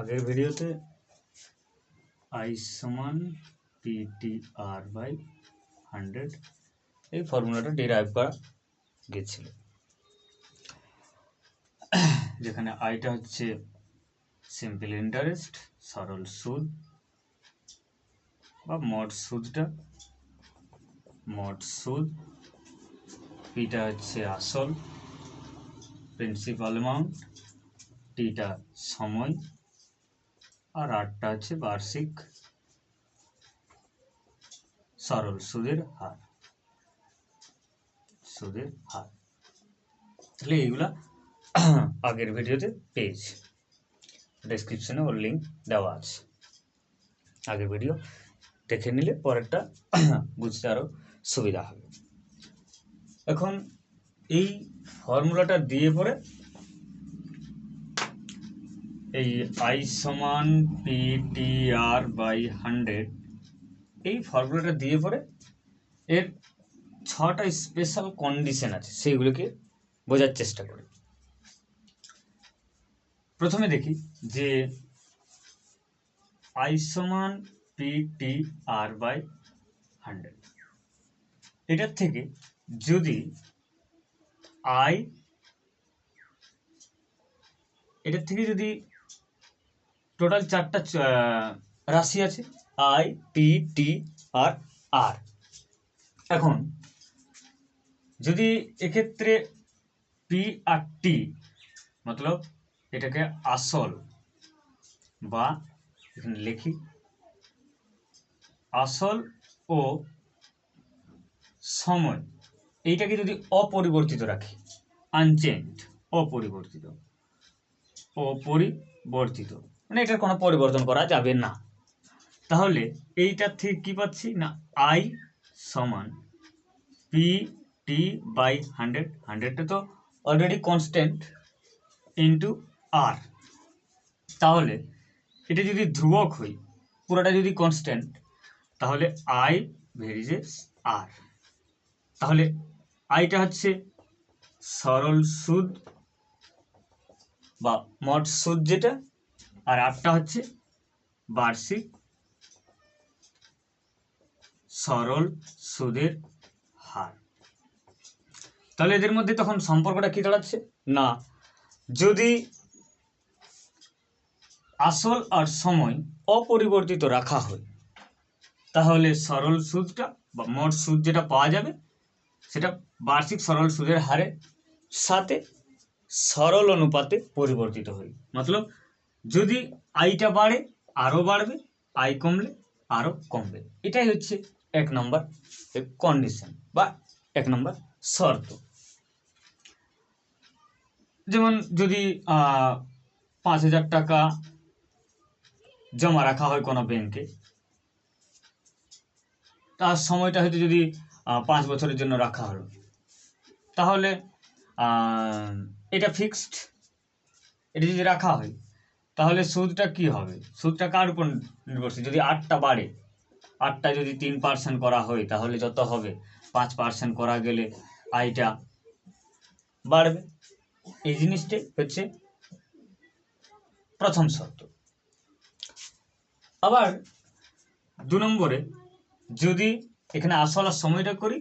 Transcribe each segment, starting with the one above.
আগের ভিডিওতে আই সমান পিটি আর বাই হান্ড্রেড এই ফর্মুলাটা ডিরাইভ করা গেছিল। যেখানে আইটা হচ্ছে সিম্পল ইন্টারেস্ট সরল সুদ, বা মড সুদটা, মড সুদ পিটা হচ্ছে আসল প্রিন্সিপাল অ্যামাউন্ট টিটা সময় আর আটটা হচ্ছে বার্ষিক সরল সুদের হার। সুদের হার। তাহলে এইগুলা আগের ভিডিওতে পেয়েছি। ডেসক্রিপশনে ওর লিঙ্ক দেওয়া আছে। আগের ভিডিও দেখে নিলে পরেরটা বুঝতে আরও সুবিধা হবে। এখন এই ফর্মুলাটা দিয়ে পরে এই আই সমান P T R by hundred এই ফর্মুলাটা দিয়ে পরে এর ছটা স্পেশাল কন্ডিশন আছে, সেইগুলোকে বোঝার চেষ্টা করি। প্রথমে দেখি যে আই সমান P T R by hundred এটার থেকে যদি আই এটার থেকে যদি টোটাল চারটা রাশি আছে। আই পি টি আর আর এখন, যদি এক্ষেত্রে পি আর টি মতলব এটাকে আসল বা এখানে লিখি, আসল ও সময়, এইটাকে যদি অপরিবর্তিত রাখি আনচেঞ্জ অপরিবর্তিত অপরিবর্তিত। মানে এটার কোনো পরিবর্তন করা যাবে না। তাহলে এইটার থেকে কি পাচ্ছি? না আই সমান পি টি বাই হান্ড্রেড হান্ড্রেডটা তো অলরেডি কনস্ট্যান্ট ইন্টু আর তাহলে এটা যদি ধ্রুবক হই, পুরোটা যদি কনস্ট্যান্ট তাহলে আই ভেরিজেস আর তাহলে আইটা হচ্ছে সরল সুদ বা মোট সুদ যেটা আর আটটা হচ্ছে বার্ষিক, সরল সুদের হার। তাহলে এদের মধ্যে তখন সম্পর্কটা কি দাঁড়াচ্ছে? না, যদি আসল আর সময় অপরিবর্তিত রাখা হয়, তাহলে সরল সুদটা বা মোট সুদ যেটা পাওয়া যাবে, সেটা বার্ষিক সরল সুদের হারে সাথে সরল অনুপাতে পরিবর্তিত হয়। মতলব যদি আইটা বাড়ে, আরও বাড়বে, আই কমলে, আরও কমবে। এটাই হচ্ছে এক নম্বর কন্ডিশন বা এক নম্বর শর্ত। যেমন যদি পাঁচ হাজার টাকা জমা রাখা হয় কোনো ব্যাংকে তার সময়টা হয়তো যদি পাঁচ বছরের জন্য রাখা হলো, তাহলে এটা ফিক্সড এটা যদি রাখা হয় তাহলে সুদটা কি হবে? সুদটা কার উপর নির্ভরশীল? যদি আটটা বাড়ে আটটা যদি তিন পার্সেন্ট করা হয়, তাহলে যত হবে? পাঁচ পার্সেন্ট করা গেলে আয়টা বাড়বে। এই জিনিসটাই হচ্ছে প্রথম শর্ত। আবার দু নম্বরে, যদি এখানে আসল আর সময়টা করি,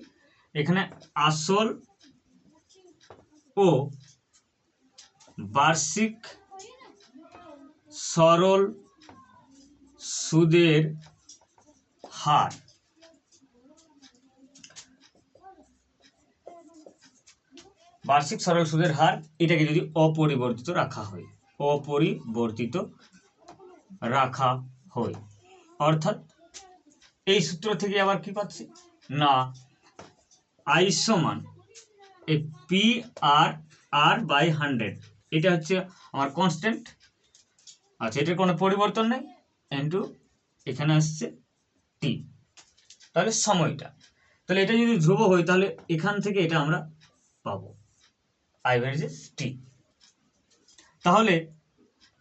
এখানে আসল ও বার্ষিক সরল সুদের হার। বার্ষিক সরল সুদের হার এটাকে যদি অপরিবর্তিত রাখা হয়, অপরিবর্তিত রাখা হয়। অর্থাৎ এই সূত্র থেকে আবার কি পাচ্ছি? না I A P R R by hundred এটা হচ্ছে আমার কনস্ট্যান্ট আচ্ছা এটার কোনো পরিবর্তন নেই? ইন্টু এখানে আসছে টি তাহলে সময়টা। তাহলে এটা যদি ধ্রুব হয়, তাহলে এখান থেকে এটা আমরা পাবো। আই ভ্যারিজেস টি তাহলে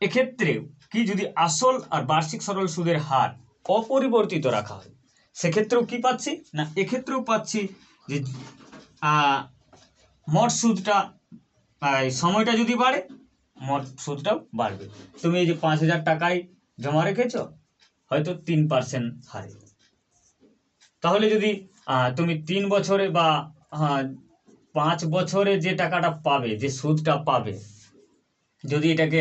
এক্ষেত্রেও কি যদি আসল আর বার্ষিক সরল সুদের হার অপরিবর্তিত রাখা হয়, সেক্ষেত্রেও কি পাচ্ছি? না, এক্ষেত্রেও পাচ্ছি যে মোট সুদটা সময়টা যদি বাড়ে মোট সুদটাও বাড়বে। তুমি এই যে পাঁচ হাজার টাকায় জমা রেখেছো, হয়তো তিন পার্সেন্ট হারে। তাহলে যদি তুমি তিন বছরে বা পাঁচ বছরে যে টাকাটা পাবে, যে সুদটা পাবে, যদি এটাকে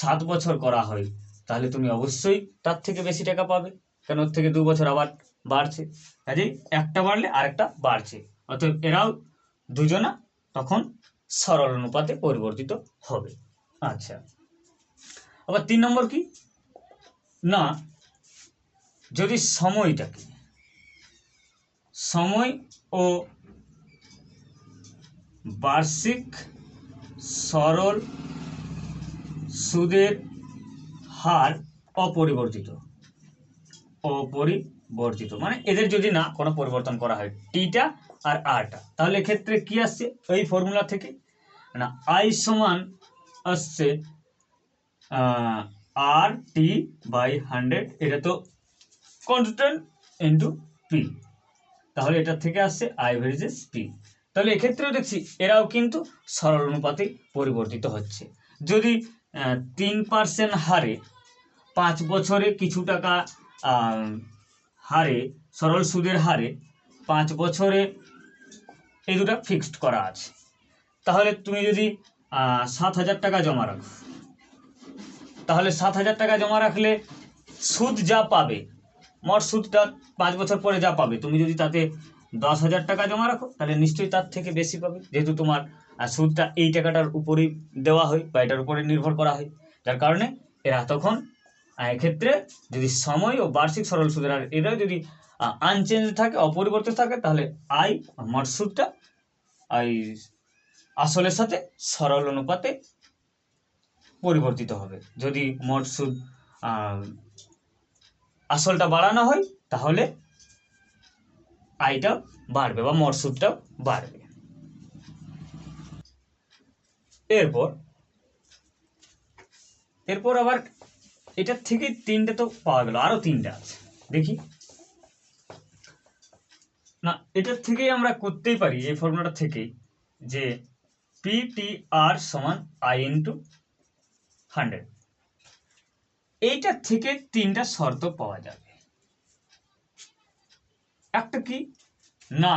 সাত বছর করা হয়, তাহলে তুমি অবশ্যই তার থেকে বেশি টাকা পাবে। কেন? ওর থেকে দু বছর আবার বাড়ছে। কাজেই একটা বাড়লে আরেকটা বাড়ছে। অতএব এরাও দুজনা তখন সরল অনুপাতে পরিবর্তিত হবে। আচ্ছা। আবার তিন নম্বর কি? না, যদি সময়টাকে, সময় ও বার্ষিক সরল সুদের হার অপরিবর্তিত। অপরিবর্তিত মানে এদের যদি না কোনো পরিবর্তন করা হয় টিটা আর আরটা তাহলে এক্ষেত্রে কি আসছে? ওই ফর্মুলা থেকে? না আই সমান আসছে আর টি বাই হান্ড্রেড এটা তো কনস্ট্যান্ট ইন্টু পি তাহলে এটা থেকে আসছে আই ভেরিজেস পি তাহলে এক্ষেত্রেও দেখছি, এরাও কিন্তু সরল অনুপাতে পরিবর্তিত হচ্ছে। যদি তিন পার্সেন্ট হারে পাঁচ বছরে কিছু টাকা হারে, সরল সুদের হারে পাঁচ বছরে এই দুটা ফিক্সড করা আছে। তাহলে তুমি যদি সাত হাজার টাকা জমা রাখো। তাহলে সাত হাজার টাকা জমা রাখলে সুদ যা পাবে, মোট সুদটা পাঁচ বছর পরে যা পাবে, তুমি যদি তাতে দশ হাজার টাকা জমা রাখো, তাহলে নিশ্চয়ই তার থেকে বেশি পাবে। যেহেতু তোমার সুদটা এই টাকাটার উপরেই দেওয়া হয় বা এটার উপরে নির্ভর করা হয়। যার কারণে এরা তখন এক্ষেত্রে যদি সময় ও বার্ষিক সরল সুদের হার এরা যদি আনচেঞ্জ থাকে, অপরিবর্তিত থাকে, তাহলে আই মোট সুদটা এই আসলের সাথে সরল অনুপাতে পরিবর্তিত হবে। যদি মোট সুদ আসলটা বাড়ানো হয়, তাহলে আয়টা বাড়বে বা মোট সুদটাও বাড়বে। এরপর এরপর আবার এটার থেকে তিনটে তো পাওয়া গেল, আরও তিনটে আছে। দেখি। না, এটার থেকেই আমরা করতেই পারি, এই ফর্মুলাটা থেকেই, যে পি টি আর সমান আই ইন্টু হান্ড্রেড এইটার থেকে তিনটা শর্ত পাওয়া যাবে। একটা কি? না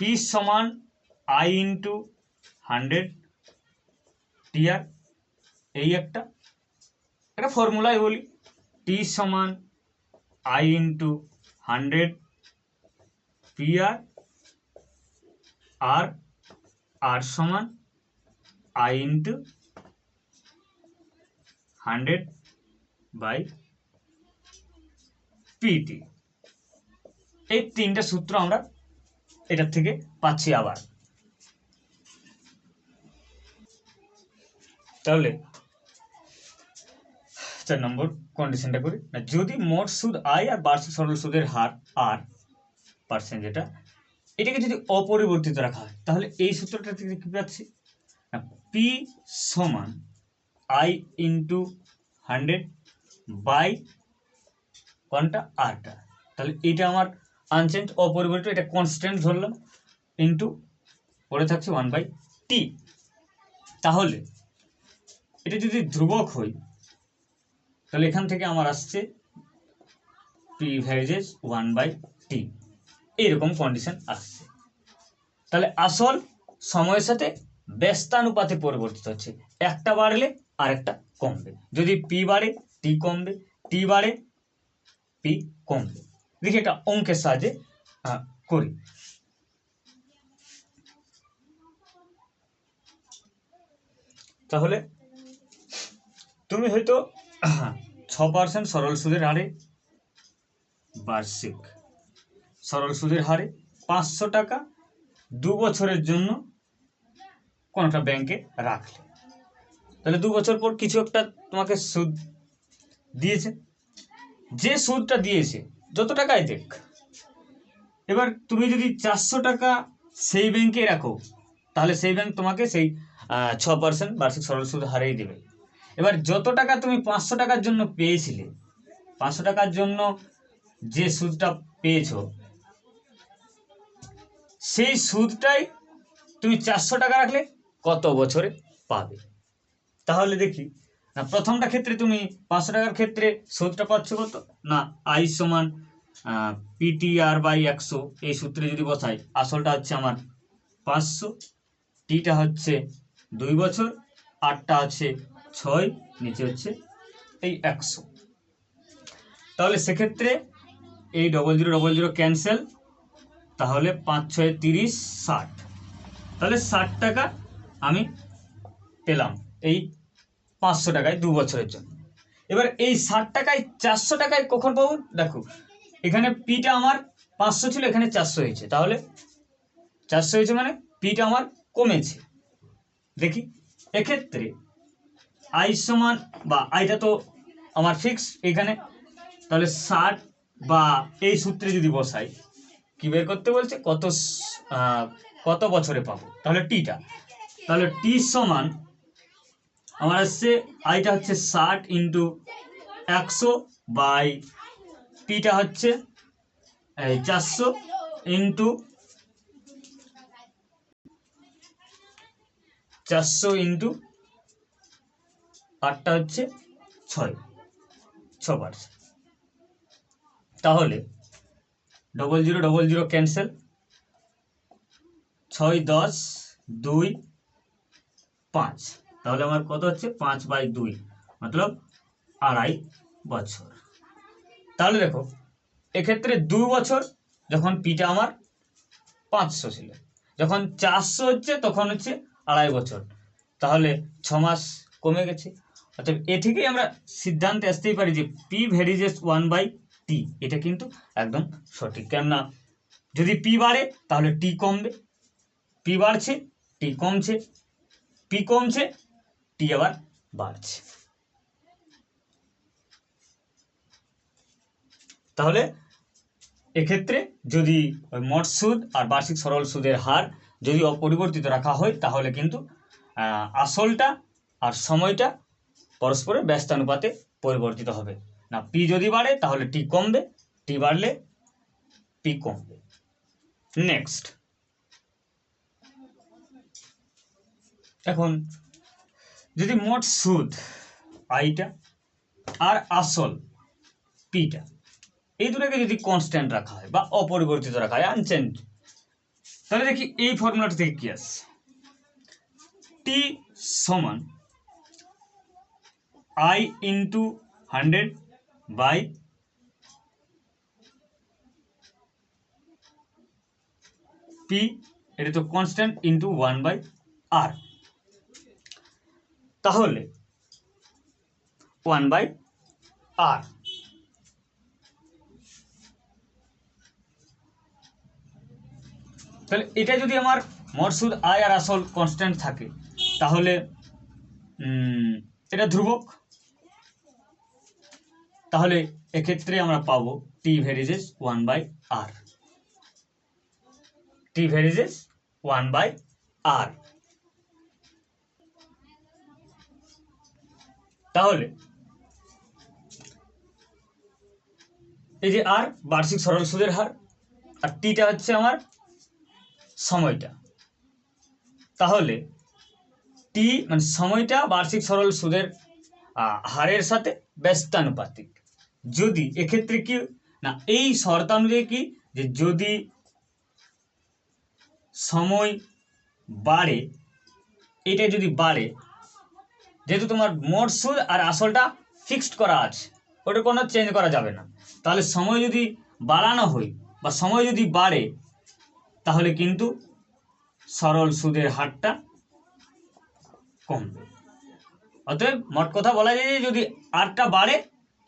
পি সমান আই ইন্টু হান্ড্রেড টিআর এই একটা। একটা ফর্মুলাই বলি। টি সমান আই ইন্টু হান্ড্রেড পিআর আর আর সমান I into hundred by PT এই তিনটা সূত্র আমরা এটার থেকে পাচ্ছি আবার। তাহলে চার নম্বর কন্ডিশনটা করি। না, যদি মোট সুদ আয় আর বার্ষিক সরল সুদের হার আর পার্সেন্ট যেটা এটাকে যদি অপরিবর্তিত রাখা হয়, তাহলে এই সূত্রটা থেকে কি পাচ্ছি? না পি সমান আই ইন্টু হান্ড্রেড বাই কোনটা আরটা তাহলে এটা আমার আনচেঞ্জ অপরিবর্তিত, এটা কনস্ট্যান্ট ধরলাম ইন্টু পড়ে থাকছে ওয়ান বাই টি তাহলে এটা যদি ধ্রুবক হয়, তাহলে এখান থেকে আমার আসছে P varies one by T এইরকম কন্ডিশন আসছে। তাহলে আসল সময়ের সাথে ব্যস্তানুপাতে পরিবর্তিত হচ্ছে। একটা বাড়লে আরেকটা কমবে। যদি পি বাড়ে, টি কমবে, টি বাড়ে, পি কমবে। দেখি এটা অঙ্কের সাহায্যে করি। তাহলে তুমি হয়তো ছ পার্সেন্ট সরল সুদের হারে বার্ষিক। সরল সুদের হারে পাঁচশো টাকা দু বছরের জন্য কোনটা ব্যাংকে রাখলে। তাহলে দু বছর পর কিছু একটা তোমাকে সুদ দিয়েছে। যে সুদটা দিয়েছে, যত টাকাই দেখ। এবার তুমি যদি চারশো টাকা সেই ব্যাংকে রাখো, তাহলে সেই ব্যাংক তোমাকে সেই ছ পার্সেন্ট বার্ষিক সরল সুদ হারেই দেবে। এবার যত টাকা তুমি পাঁচশো টাকার জন্য পেয়েছিলে, পাঁচশো টাকার জন্য যে সুদটা পেয়েছ সেই সুদটাই তুমি চারশো টাকা রাখলে কত বছরে পাবে? তাহলে দেখি, না প্রথমটা ক্ষেত্রে তুমি পাঁচশো টাকার ক্ষেত্রে সুদটা পাচ্ছ কত? না, আই সমান পিটিআর বাই একশো, এই সূত্রে যদি বসাই, আসলটা হচ্ছে আমার পাঁচশো, টিটা হচ্ছে দুই বছর, আটটা আছে ছয়, নিচে হচ্ছে এই একশো। তাহলে সেক্ষেত্রে এই double zero double zero cancel তাহলে পাঁচ, ছয়, তিরিশ, ষাট। তাহলে ষাট টাকা আমি পেলাম এই পাঁচশো টাকায় দু বছরের জন্য। এবার এই ষাট টাকায় চারশো টাকায় কখন পাবো? দেখো, এখানে পিটা আমার পাঁচশো ছিল, এখানে চারশো হয়েছে। তাহলে চারশো হয়েছে মানে পিটা আমার কমেছে। দেখি, এক্ষেত্রে আই সমান বা আইটা তো আমার ফিক্স এখানে। তাহলে ষাট বা এই সূত্রে যদি বসাই কি বের করতে বলছে? কত কত বছরে পাবো? তাহলে টিটা তাহলে টি সমান আমার আসছে আইটা হচ্ছে ষাট ইন্টু একশো বাই টিটা হচ্ছে চারশো ইন্টু চারশো ইন্টু আটটা হচ্ছে ছয়। ছ পার্সেন্ট তাহলে double zero double zero cancel ছয়, দশ, দুই, পাঁচ। তাহলে আমার কত হচ্ছে? পাঁচ বাই দুই। মতলব আড়াই বছর। তাহলে দেখো, এক্ষেত্রে দু বছর যখন পিটা আমার পাঁচশো ছিল। যখন চারশো হচ্ছে, তখন হচ্ছে আড়াই বছর। তাহলে ছ মাস কমে গেছে। অর্থাৎ এ থেকেই আমরা সিদ্ধান্তে আসতেই পারি যে P varies one by T এটা কিন্তু একদম সঠিক। কেননা যদি পি বাড়ে, তাহলে টি কমবে। পি বাড়ছে টি কমছে পি কমছে টি আবার বাড়ছে। তাহলে এক্ষেত্রে যদি মোট সুদ আর বার্ষিক সরল সুদের হার যদি অপরিবর্তিত রাখা হয়, তাহলে কিন্তু আসলটা আর সময়টা পরস্পরের ব্যস্তানুপাতে পরিবর্তিত হবে। না পি যদি বাড়ে, তাহলে টি কমবে টি বাড়লে পি কমবে। নেক্সট এখন, যদি মোট সুদ আইটা আর আসল পিটা এই দুটোকে যদি কনস্ট্যান্ট রাখা হয় বা অপরিবর্তিত রাখা হয় আনচেঞ্জ তাহলে দেখি এই ফর্মুলাটা থেকে কি আসছে। টি সমান I into hundred by P, এটা তো constant into one by R তাহলে ওয়ান বাই আর তাহলে এটা যদি আমার মোট সুদ আয় আর আসল কনস্ট্যান্ট থাকে, তাহলে এটা ধ্রুবক। তাহলে এক্ষেত্রে আমরা পাবো T varies one by R T varies one by R তাহলে এই যে আর বার্ষিক সরল সুদের হার, আর টিটা হচ্ছে আমার সময়টা। তাহলে টি মানে সময়টা বার্ষিক সরল সুদের হারের সাথে ব্যস্তানুপাতিক। যদি, এক্ষেত্রে কি? না, এই শর্তানুযায়ী কি? যে যদি সময় বাড়ে, এটা যদি বাড়ে, যেহেতু তোমার মোট সুদ আর আসলটা ফিক্সড করা আছে ওটা কোনো চেঞ্জ করা যাবে না। তাহলে সময় যদি বাড়ানো হয় বা সময় যদি বাড়ে, তাহলে কিন্তু সরল সুদের হারটা কমবে। অতএব মোট কথা বলা যায় যে যদি আরটা বাড়ে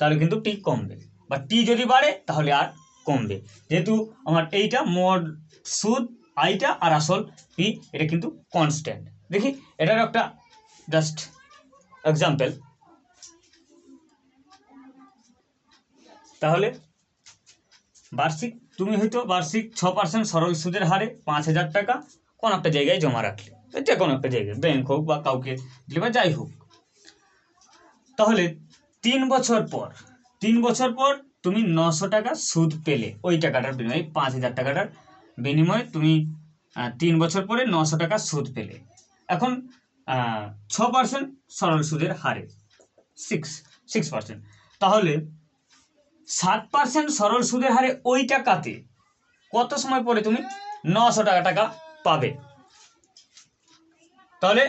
তাহলে কিন্তু টি কমবে। বা টি যদি বাড়ে, তাহলে আর কমবে। যেহেতু আমার এইটা মোট সুদ, আইটা আর আসল পি এটা কিন্তু কনস্ট্যান্ট দেখি, এটার একটা জাস্ট এক্সাম্পল তাহলে বার্ষিক, তুমি হয়তো বার্ষিক ছ পার্সেন্ট সরল সুদের হারে পাঁচ হাজার টাকা কোনো একটা জায়গায় জমা রাখলে। যে কোনো একটা জায়গায় ব্যাংক হোক বা কাউকে দিলে বা যাই হোক। তাহলে তিন বছর পর, তিন বছর পর তুমি নশো টাকা সুদ পেলে। ওই টাকাটার বিনিময়ে পাঁচ হাজার টাকাটার বিনিময়ে তুমি তিন বছর পরে নশো টাকা সুদ পেলে। এখন ছ পার্সেন্ট সরল সুদের হারে। সিক্স সিক্স পার্সেন্ট তাহলে, সাত পার্সেন্ট সরল সুদের হারে ওই টাকাতে কত সময় পরে তুমি নশো টাকা টাকা পাবে? তাহলে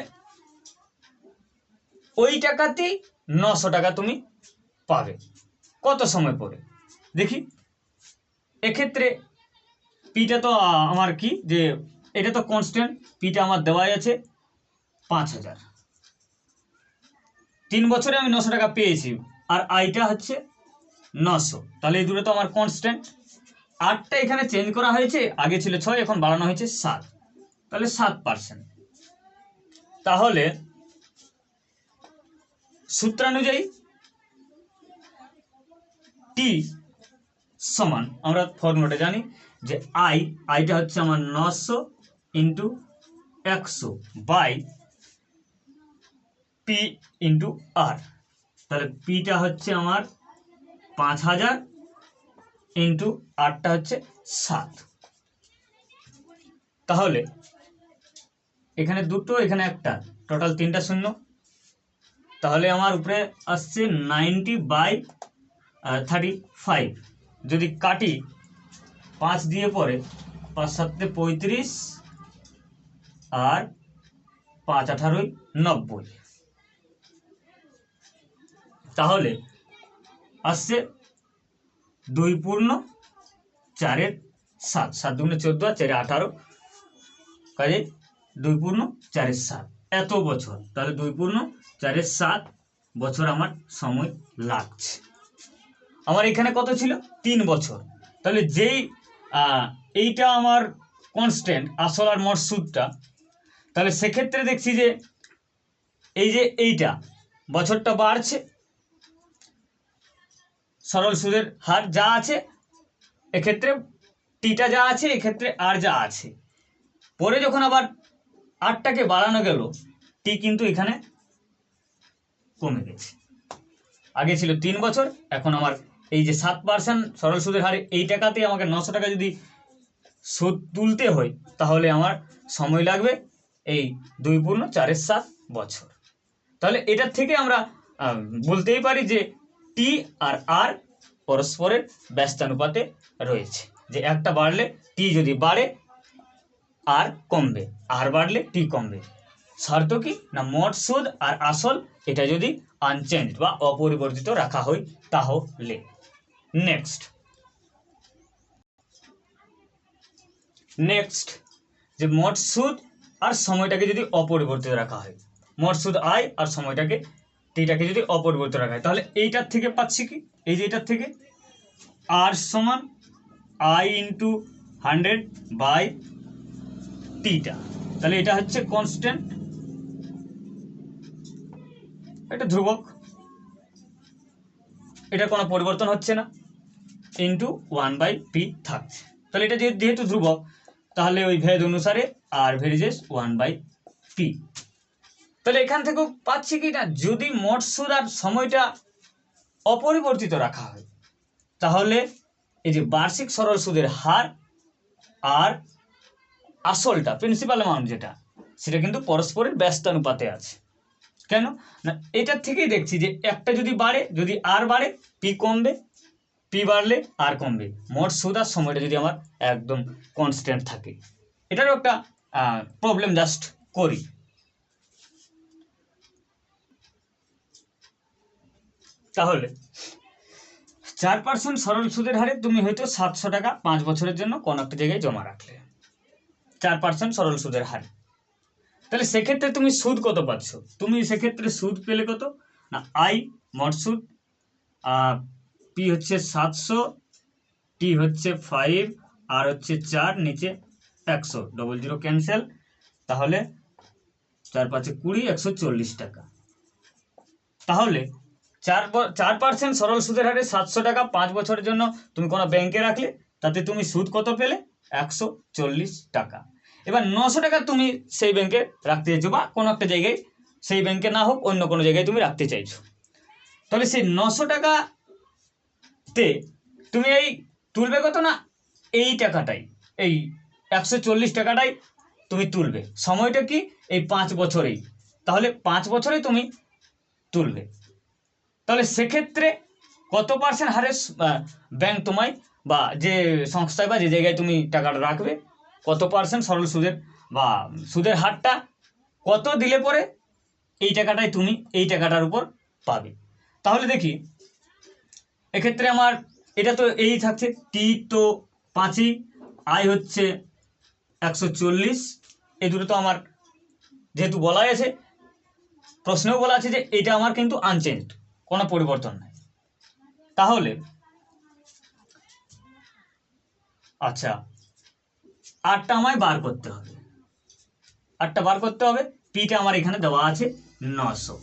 ওই টাকাতেই নশো টাকা তুমি পাবে। কত সময় পরে? দেখি। এক্ষেত্রে পিটা তো আমার কি? যে এটা তো কনস্ট্যান্ট পিটা আমার দেওয়াই আছে পাঁচ হাজার। তিন বছরে আমি নশো টাকা পেয়েছি, আর আইটা হচ্ছে নশো। তাহলে এই দুটো তো আমার কনস্ট্যান্ট আটটা এখানে চেঞ্জ করা হয়েছে, আগে ছিল ছয়, এখন বাড়ানো হয়েছে সাত। তাহলে সাত পার্সেন্ট তাহলে সূত্রানুযায়ী টি সমান, আমরা ফর্মুলাটা জানি যে আই আইটা হচ্ছে আমার নশো ইন্টু একশো বাই পি ইন্টু আর তাহলে পিটা হচ্ছে আমার পাঁচ হাজার ইন্টু আটটা হচ্ছে সাত। তাহলে এখানে দুটো, এখানে একটা টোটাল তিনটা শূন্য। তাহলে আমার উপরে আসছে নাইনটি বাই থার্টি ফাইভ যদি কাটি, পাঁচ দিয়ে পরে, পাঁচ সাতে পঁয়ত্রিশ, আর পাঁচ আঠারোই নব্বই। তাহলে আসছে দুই পূর্ণ চারের সাত। সাত দুগুণে চোদ্দ আর চারে আঠারো। কাজে দুই পূর্ণ চারের সাত। এত বছর? তাহলে দুই পূর্ণ চারের সাত বছর আমার সময় লাগছে। আমার এখানে কত ছিল? তিন বছর। তাহলে যেই এইটা আমার কনস্ট্যান্ট আসল আর মোট সুদটা তাহলে সেক্ষেত্রে দেখছি যে এই যে এইটা, বছরটা বাড়ছে। সরল সুদের হার যা আছে, এক্ষেত্রে টিটা যা আছে, এক্ষেত্রে আর যা আছে। পরে যখন আবার আটটাকে বাড়ানো গেল টি কিন্তু এখানে কমে গেছে। আগে ছিল তিন বছর, এখন আমার এই যে সাত পার্সেন্ট সরল সুদের হারে এই টাকাতে আমাকে নশো টাকা যদি সুদ তুলতে হয়, তাহলে আমার সময় লাগবে এই দুই পূর্ণ চারের সাত বছর। তাহলে এটার থেকে আমরা বলতেই পারি যে টি আর আর পরস্পরের ব্যস্তানুপাতে রয়েছে। যে একটা বাড়লে টি যদি বাড়ে আর কমবে আর বাড়লে টি কমবে। শর্ত কি? না, মোট সুদ আর আসল এটা যদি আনচেঞ্জ বা অপরিবর্তিত রাখা হয়, তাহলে। নেক্সট নেক্সট যে মোট সুদ আর সময়টাকে যদি অপরিবর্তিত রাখা হয়। মোট সুদ আয় আর সময়টাকে টিটাকে যদি অপরিবর্তিত রাখা হয়। তাহলে এইটার থেকে পাচ্ছি কি? এই যে এটার থেকে? আর সমান আই ইন্টু হান্ড্রেড বাই টিটা তাহলে এটা হচ্ছে কনস্ট্যান্ট এটা ধ্রুবক। এটা কোনো পরিবর্তন হচ্ছে না। ইন্টু ওয়ান বাই পি থাকছে তাহলে এটা যেহেতু ধ্রুবক, তাহলে ওই ভেদ অনুসারে R varies one by P তাহলে এখান থেকেও পাচ্ছি কি না? যদি মোট সুদ আর সময়টা অপরিবর্তিত রাখা হয়, তাহলে এই যে বার্ষিক সরল সুদের হার আর আসলটা প্রিন্সিপাল অ্যামাউন্ট যেটা, সেটা কিন্তু পরস্পরের ব্যস্তানুপাতে আছে। কেন? না, এটার থেকেই দেখছি যে একটা যদি বাড়ে, যদি আর বাড়ে, পি কমবে, পি বাড়লে আর কমবে। মোট সুদ আর সময়টা যদি আমার একদম কনস্ট্যান্ট থাকে। এটারও একটা প্রবলেম জাস্ট করি। তাহলে, চার পার্সেন্ট সরল সুদের হারে তুমি হয়তো সাতশো টাকা পাঁচ বছরের জন্য কোনো একটা জায়গায় জমা রাখলে। চার পার্সেন্ট সরল সুদের হারে। তাহলে সেক্ষেত্রে তুমি সুদ কত পাচ্ছ? তুমি সেক্ষেত্রে সুদ পেলে কত? না আই মোট সুদ পি হচ্ছে সাতশো টি হচ্ছে ফাইভ আর হচ্ছে চার, নিচে একশো। ডবল জিরো ক্যান্সেল তাহলে চার পাঁচে কুড়ি, একশো চল্লিশ টাকা। তাহলে চার চার পার্সেন্ট সরল সুদের হারে সাতশো টাকা পাঁচ বছরের জন্য তুমি কোনো ব্যাংকে রাখলে, তাতে তুমি সুদ কত পেলে? একশো চল্লিশ টাকা। এবার নশো টাকা তুমি সেই ব্যাংকে রাখতে চাইছো বা কোনো একটা জায়গায় সেই ব্যাংকে না হোক অন্য কোনো জায়গায় তুমি রাখতে চাইছো। তাহলে সেই নশো টাকাতে তুমি এই তুলবে কত না? এই টাকাটাই, এই একশো চল্লিশ টাকাটাই তুমি তুলবে। সময়টা কি? এই পাঁচ বছরেই। তাহলে পাঁচ বছরে তুমি তুলবে। তাহলে সেক্ষেত্রে কত পার্সেন্ট হারে ব্যাংক তোমায় বা যে সংস্থায় বা যে জায়গায় তুমি টাকাটা রাখবে কত পার্সেন্ট সরল সুদের? বা সুদের হারটা কত দিলে পরে এই টাকাটাই তুমি এই টাকাটার উপর পাবে? তাহলে দেখি, এক্ষেত্রে আমার এটা তো এই থাকছে টি তো পাঁচই আয় হচ্ছে একশো চল্লিশ। এই দুটো তো আমার যেহেতু বলা আছে, প্রশ্নেও বলা আছে যে এটা আমার কিন্তু আনচেঞ্জ কোনো পরিবর্তন নাই। তাহলে আচ্ছা আটটা আমায় বার করতে হবে। আটটা বার করতে হবে, পিটা আমার এখানে দেওয়া আছে নশো।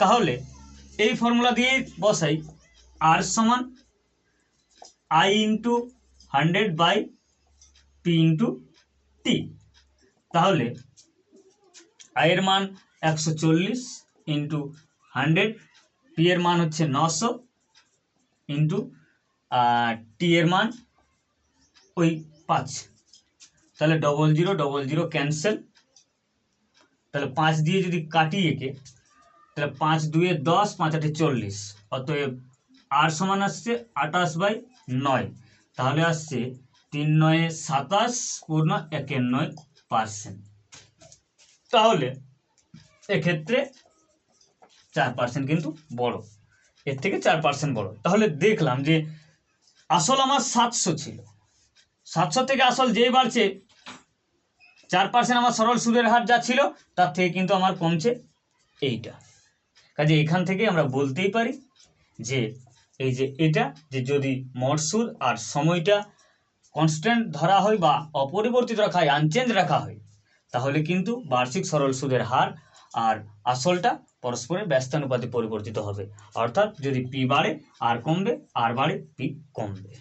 তাহলে এই ফর্মুলা দিয়ে বসাই, আর সমান I into hundred by P into T. তাহলে আয়ের মান একশো চল্লিশ ইন্টু হান্ড্রেড, পি এর মান হচ্ছে নশো ইন্টু আর টি এর মান ওই পাঁচ। তাহলে double zero double zero cancel তাহলে পাঁচ দিয়ে যদি কাটি একে, তাহলে পাঁচ দুয়ে দশ, পাঁচ আটে চল্লিশ। অতএব আর সমান আসছে আঠাশ বাই নয়। তাহলে আসছে তিন নয়ে সাতাশ, পূর্ণ একের নয় পার্সেন্ট তাহলে এক্ষেত্রে চার পার্সেন্ট কিন্তু বড়। এর থেকে চার পার্সেন্ট বড়। তাহলে দেখলাম যে আসল আমার সাতশো ছিল। সাতশো থেকে আসল যেই বাড়ছে চার পার্সেন্ট আমার সরল সুদের হার যা ছিল, তার থেকে কিন্তু আমার কমছে এইটা। কাজে এখান থেকে আমরা বলতেই পারি যে, এই যে এটা, যে যদি মোট সুদ আর সময়টা কনস্ট্যান্ট ধরা হয় বা অপরিবর্তিত রাখা হয় আনচেঞ্জ রাখা হয়, তাহলে কিন্তু বার্ষিক সরল সুদের হার আর আসলটা পরস্পরের ব্যস্তানুপাতে পরিবর্তিত হবে। অর্থাৎ যদি পি বাড়ে, আর কমবে, আর বাড়ে, পি কমবে।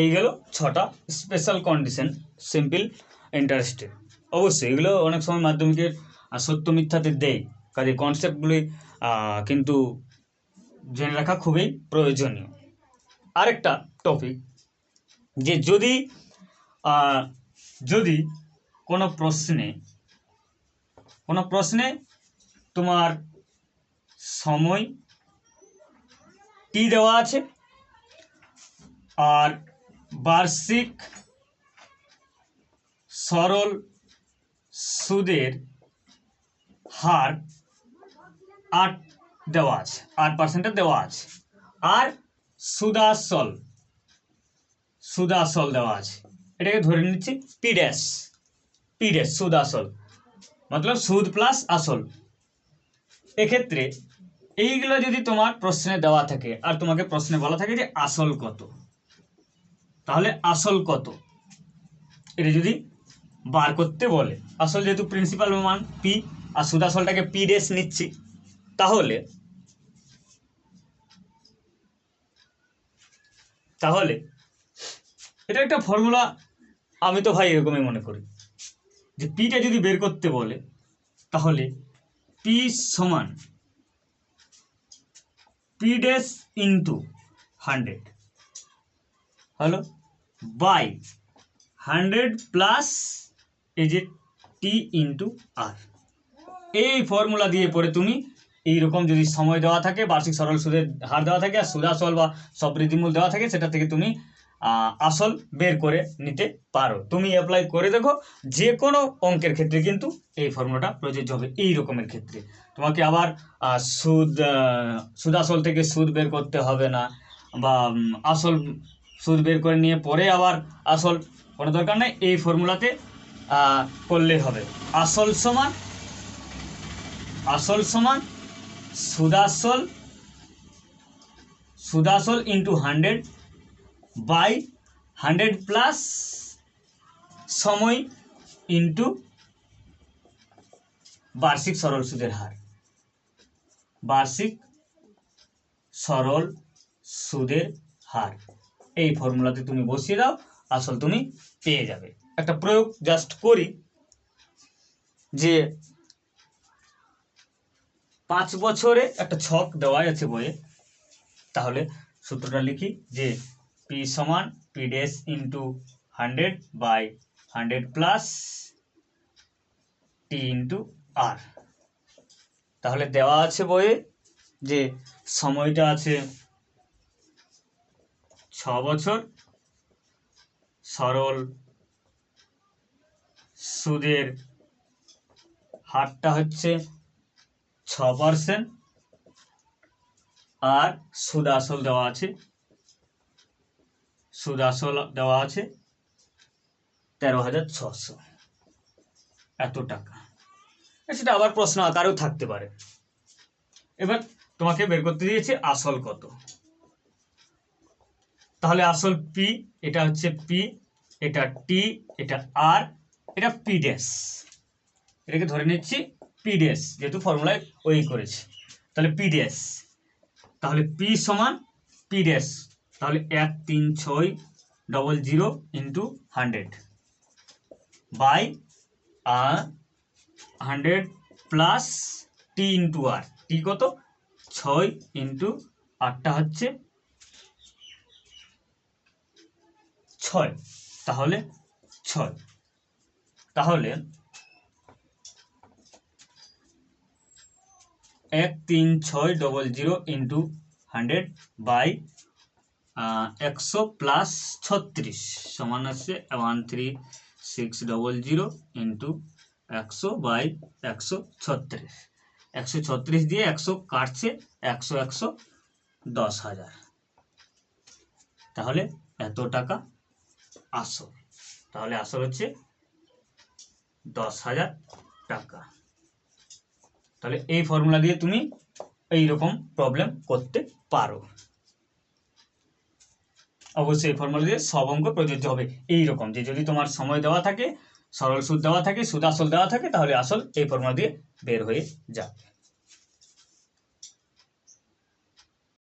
এই গেল ছটা স্পেশাল কন্ডিশন সিম্পল ইন্টারেস্টের অবশ্যই এগুলো অনেক সময় মাধ্যমিকের সত্য মিথ্যাতে দেয়। কাজে কনসেপ্টগুলি কিন্তু জেনে রাখা খুবই প্রয়োজনীয়। আরেকটা টপিক যে যদি যদি কোনো প্রশ্নে কোনো প্রশ্নে তোমার সময় টি দেওয়া আছে, আর বার্ষিক সরল সুদের হার আট দেওয়া আছে, আট পার্সেন্টের দেওয়া আছে। আর সুদাসল সুদাসল দেওয়া আছে। এটাকে ধরে নিচ্ছি পি ড্যাশ পি ড্যাশ সুদ আসল মতলব সুদ প্লাস আসল। এক্ষেত্রে এইগুলো যদি তোমার প্রশ্নে দেওয়া থাকে, আর তোমাকে প্রশ্নে বলা থাকে যে আসল কত তাহলে আসল কত? এটা যদি বার করতে বলে, আসল যেহেতু প্রিন্সিপাল মান পি আর সুদ আসলটাকে পি ডেস নিচ্ছি, তাহলে তাহলে, এটা একটা ফর্মুলা আমি তো ভাই এরকমই মনে করি, যে পিটা যদি বের করতে বলে, তাহলে পি সমান পি ড্যাশ ইন্টু হান্ড্রেড হলো? বাই হান্ড্রেড প্লাস এই যে টি ইন্টু আর এই ফর্মুলা দিয়ে পরে তুমি এইরকম যদি সময় দেওয়া থাকে, বার্ষিক সরল সুদের হার দেওয়া থাকে আর সুদাসল বা সবৃদ্ধিমূল দেওয়া থাকে, সেটা থেকে তুমি আসল বের করে নিতে পারো। তুমি অ্যাপ্লাই করে দেখো যে কোনো অঙ্কের ক্ষেত্রে কিন্তু এই ফর্মুলাটা প্রযোজ্য হবে এই রকমের ক্ষেত্রে। তোমাকে আবার সুদ সুদাসল থেকে সুদ বের করতে হবে না, বা আসল সুদ বের করে নিয়ে পরে আবার আসল, কোনো দরকার নেই, এই ফর্মুলাতে করলেই হবে। আসল সমান আসল সমান সুদাসল সুদাসল into hundred by hundred plus সময় ইন্টু বার্ষিক সরল সুদের হার। বার্ষিক সরল সুদের হার। এই ফর্মুলাতে তুমি বসিয়ে দাও, আসল তুমি পেয়ে যাবে। একটা প্রয়োগ জাস্ট করি যে পাঁচ বছরে একটা ছক দেওয়াই আছে বইয়ে। তাহলে সূত্রটা লিখি যে পি সমান P dash into hundred by hundred plus T into R তাহলে দেওয়া আছে বইয়ে যে সময়টা আছে ছ বছর। সরল সুদের হারটা হচ্ছে ছ পার্সেন্ট আর সুদ আসল দেওয়া আছে, সুদ আসল দেওয়া আছে তেরো হাজার ছশো। এত টাকা। সেটা আবার প্রশ্ন আকারেও থাকতে পারে। এবার তোমাকে বের করতে দিয়েছে আসল কত। তাহলে আসল পি এটা হচ্ছে পি এটা টি এটা আর এটা পি ড্যাশ এটাকে ধরে নিচ্ছি পি ড্যাশ যেহেতু ফর্মুলায় ওই করেছি। তাহলে পি ড্যাশ তাহলে পি সমান পি ড্যাশ তাহলে এক, তিন, ছয় double zero into hundred by hundred plus T into R T কত? ছয় ইন্টু আটটা হচ্ছে ছয়। তাহলে ছয়। তাহলে এক তিন ছয় double zero into hundred by একশো প্লাস ছত্রিশ সমান আছে one three six double zero into একশো বাই একশো ছত্রিশ। একশো ছত্রিশ দিয়ে একশো কাটছে একশো একশো দশ হাজার। তাহলে এত টাকা আসল। তাহলে আসল হচ্ছে দশ হাজার টাকা। তাহলে এই ফর্মুলা দিয়ে তুমি এই রকম প্রবলেম করতে পারো। অবশ্যই এই ফর্মুলা দিয়ে সব অঙ্ক প্রযোজ্য হবে। এই রকম যে যদি তোমার সময় দেওয়া থাকে, সরল সুদ দেওয়া থাকে, সুদ আসল দেওয়া থাকে, তাহলে আসল এই ফর্মুলা দিয়ে বের হয়ে যাবে।